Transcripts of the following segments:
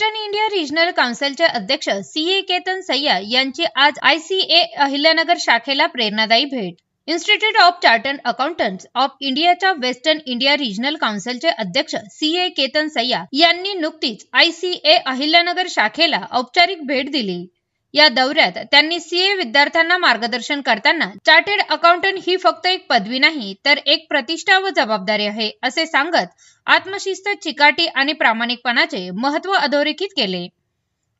Western India regional काउन्सिलचे अध्यक्ष C A Ketan Sayya यांची आज आय सी ए अहिल्यानगर शाखेला प्रेरणादायी भेट. Institute of chartered accountants of इंडियाच्या वेस्टर्न इंडिया रिजनल काउन्सिलचे अध्यक्ष सी ए केतन सय्या यांनी नुकतीच आय सी ए अहिल्यानगर शाखेला औपचारिक भेट दिली. या दौऱ्यात त्यांनी सीए विद्यार्थ्यांना मार्गदर्शन करताना चार्टेड अकाउंटंट ही फक्त एक पदवी नाही तर एक प्रतिष्ठा व जबाबदारी आहे असे सांगत आत्मशिस्त चिकाटी आणि प्रामाणिकपणाचे महत्त्व अधोरेखित केले.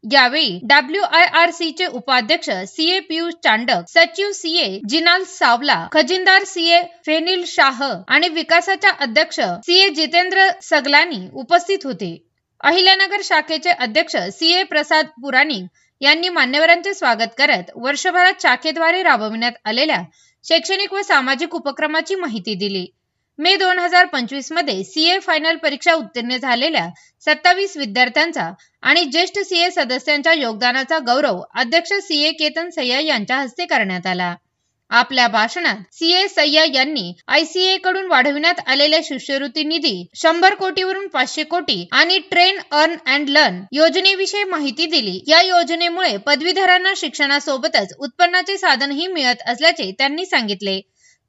यावेळी डब्ल्यू आय आर सी चे उपाध्यक्ष सीए पियुष चांडक सचिव सीए जिनाल सावला खजिनदार सीए फेनिल शाह आणि विकासाच्या अध्यक्ष सीए जितेंद्र सगलानी उपस्थित होते. अहिल्यानगर शाखेचे अध्यक्ष सीए प्रसाद पुराणिक यांनी मान्यवरांचे स्वागत करत वर्षभरात शाखेद्वारे राबविण्यात आलेल्या शैक्षणिक व सामाजिक उपक्रमाची माहिती दिली. मे दोन हजार पंचवीसमध्ये सीए फायनल परीक्षा उत्तीर्ण झालेल्या सत्तावीस विद्यार्थ्यांचा आणि ज्येष्ठ सीए सदस्यांच्या योगदानाचा गौरव अध्यक्ष सीए केतन सय्या यांच्या हस्ते करण्यात आला. आपल्या भाषणात सीए सय्या यांनी आयसीए कडून वाढविण्यात आलेल्या शिष्यवृत्ती निधी शंभर कोटीवरून पाचशे कोटी आणि ट्रेन अर्न अँड लर्न योजनेविषयी माहिती दिली. या योजनेमुळे पदवीधरांना शिक्षणासोबतच उत्पन्नाचे साधनही मिळत असल्याचे त्यांनी सांगितले.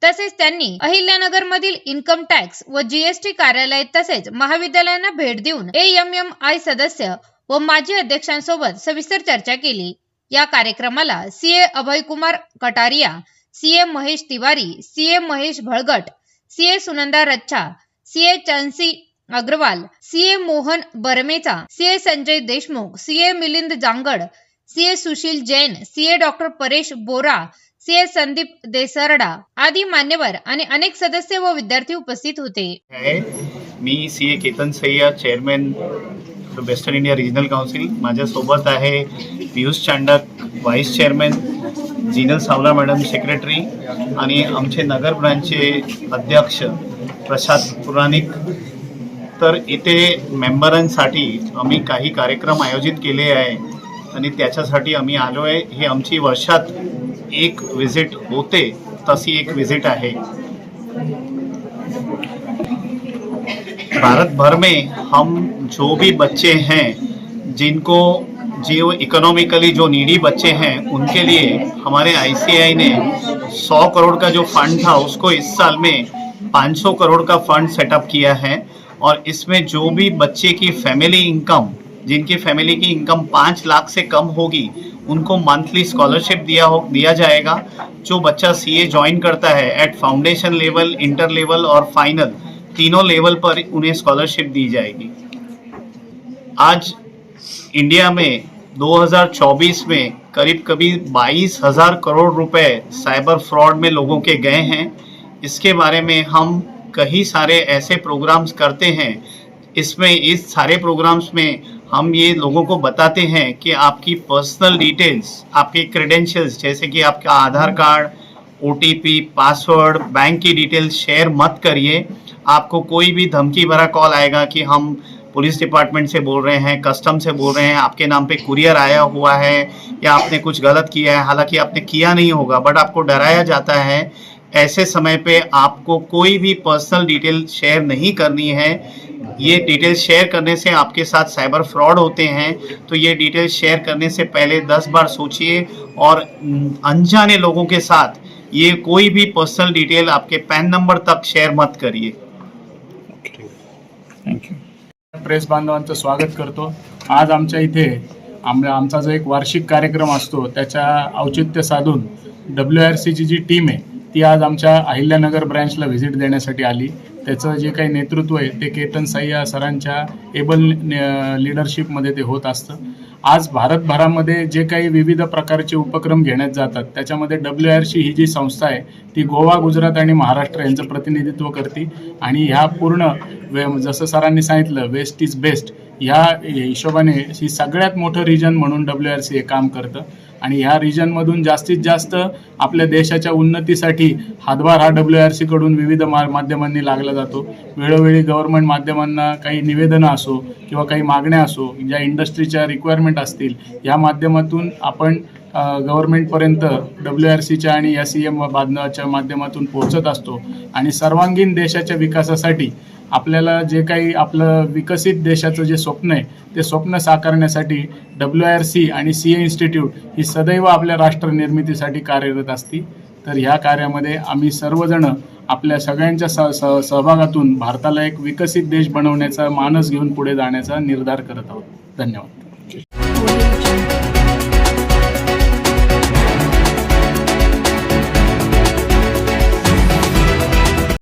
तसेच त्यांनी अहिल्यानगर मधील इन्कम टॅक्स व जीएसटी कार्यालय तसेच महाविद्यालयांना भेट देऊन एएमएमआय सदस्य व माजी अध्यक्षांसोबत सविस्तर चर्चा केली. या कार्यक्रमाला CA Abhaykumar Kataria CA Mahesh Tiwari CA Mahesh Bhalgat CA Sunanda Rachha CA Chansi Agarwal CA Mohan Barmecha CA Sanjay Deshmukh CA Milind Jangad CA Sushil Jain CA doctor Paresh Bora CA Sandeep Desarda आदी मान्यवर आणि अनेक सदस्य व विद्यार्थी उपस्थित होते मी CA Ketan Sayya chairman western India regional council माझ्यासोबत आहे Piyush Chandak vice chairman Jinal Savla madam secretary आणि आमचे नगर ब्रांचचे अध्यक्ष प्रसाद पुराणिक. तर इथे मेंबरांसाठी आम्ही काही कार्यक्रम आयोजित केले आहे आणि त्याच्यासाठी आम्ही आलो आहे. ही आमची वर्षात एक विजिट होते तशी एक विजिट आहे. भारत भर में हम जो भी बच्चे हैं जिनको जो इकोनॉमिकली जो नीडी बच्चे हैं, उनके लिए हमारे आईसीआई ने 100 करोड़ का जो फंड था, उसको इस साल में 500 करोड़ का फंड सेटअप किया है। और इसमें जो भी बच्चे की फैमिली इनकम जिनकी फैमिली की इनकम पाँच लाख से कम होगी, उनको मंथली स्कॉलरशिप दिया हो, दिया जाएगा। जो बच्चा सीए ज्वाइन करता है at foundation level inter level और फाइनल तीनों लेवल पर उन्हें स्कॉलरशिप दी जाएगी। आज इंडिया में 2024 में करीब करीब बाईस हज़ार करोड़ रुपए साइबर फ्रॉड में लोगों के गए हैं। इसके बारे में हम कई सारे ऐसे प्रोग्राम्स करते हैं। इसमें इस सारे प्रोग्राम्स में हम ये लोगों को बताते हैं कि आपकी पर्सनल डिटेल्स, आपके क्रेडेंशियल्स, जैसे कि आपका Aadhaar card OTP password, bank की डिटेल्स शेयर मत करिए। आपको कोई भी धमकी भरा कॉल आएगा कि हम पुलिस डिपार्टमेंट से बोल रहे हैं, कस्टम से बोल रहे हैं, आपके नाम पे कुरियर आया हुआ है या आपने कुछ गलत किया है, हालाँकि आपने किया नहीं होगा, बट आपको डराया जाता है, ऐसे समय पे आपको कोई भी पर्सनल डिटेल शेयर नहीं करनी है। ये डिटेल शेयर करने से आपके साथ साइबर फ्रॉड होते हैं तो ये डिटेल शेयर करने से पहले दस बार सोचिए और अनजाने लोगों के साथ ये कोई भी पर्सनल डिटेल आपके पैन नंबर तक शेयर मत करिए। प्रेस बांधवांचं स्वागत करतो. आज आमच्या इथे आम आमचा जो एक वार्षिक कार्यक्रम असतो त्याच्या औचित्य साधून डब्ल्यू आर सीची जी टीम आहे ती आज आमच्या अहिल्यानगर ब्रँचला व्हिजिट देण्यासाठी आली. त्याचं जे काही नेतृत्व आहे ते केतन सय्या सरांच्या एबल लिडरशिपमध्ये ते होत असतं. आज भारतभरामध्ये जे काही विविध प्रकारचे उपक्रम घेण्यात जातात त्याच्यामध्ये डब्ल्यू आर सी ही जी संस्था आहे ती गोवा गुजरात आणि महाराष्ट्र यांचं प्रतिनिधित्व करते. आणि ह्या पूर्ण वे जसं सरांनी सांगितलं वेस्ट इज बेस्ट ह्या हिशोबाने ही सगळ्यात मोठं रिजन म्हणून डब्ल्यू आर सी हे काम करतं. आणि ह्या रिजनमधून जास्तीत जास्त आपल्या देशाच्या उन्नतीसाठी हातभार हा डब्ल्यू आर सीकडून विविध मा माध्यमांनी लागला जातो. वेळोवेळी गव्हर्नमेंट माध्यमांना काही निवेदनं असो किंवा काही मागण्या असो ज्या इंडस्ट्रीच्या रिक्वायरमेंट असतील या माध्यमातून आपण गव्हर्नमेंटपर्यंत डब्ल्यू आर सीच्या आणि या सी एम बांधवाच्या माध्यमातून पोहोचत असतो. आणि सर्वांगीण देशाच्या विकासासाठी आपल्याला जे काही आपलं विकसित देशाचं जे स्वप्न आहे ते स्वप्न साकारण्यासाठी डब्ल्यू आर सी आणि सी ए इन्स्टिट्यूट ही सदैव आपल्या राष्ट्र निर्मितीसाठी कार्यरत असती. तर ह्या कार्यामध्ये आम्ही सर्वजण आपल्या सगळ्यांच्या स स सहभागातून भारताला एक विकसित देश बनवण्याचा मानस घेऊन पुढे जाण्याचा निर्धार करत आहोत. धन्यवाद.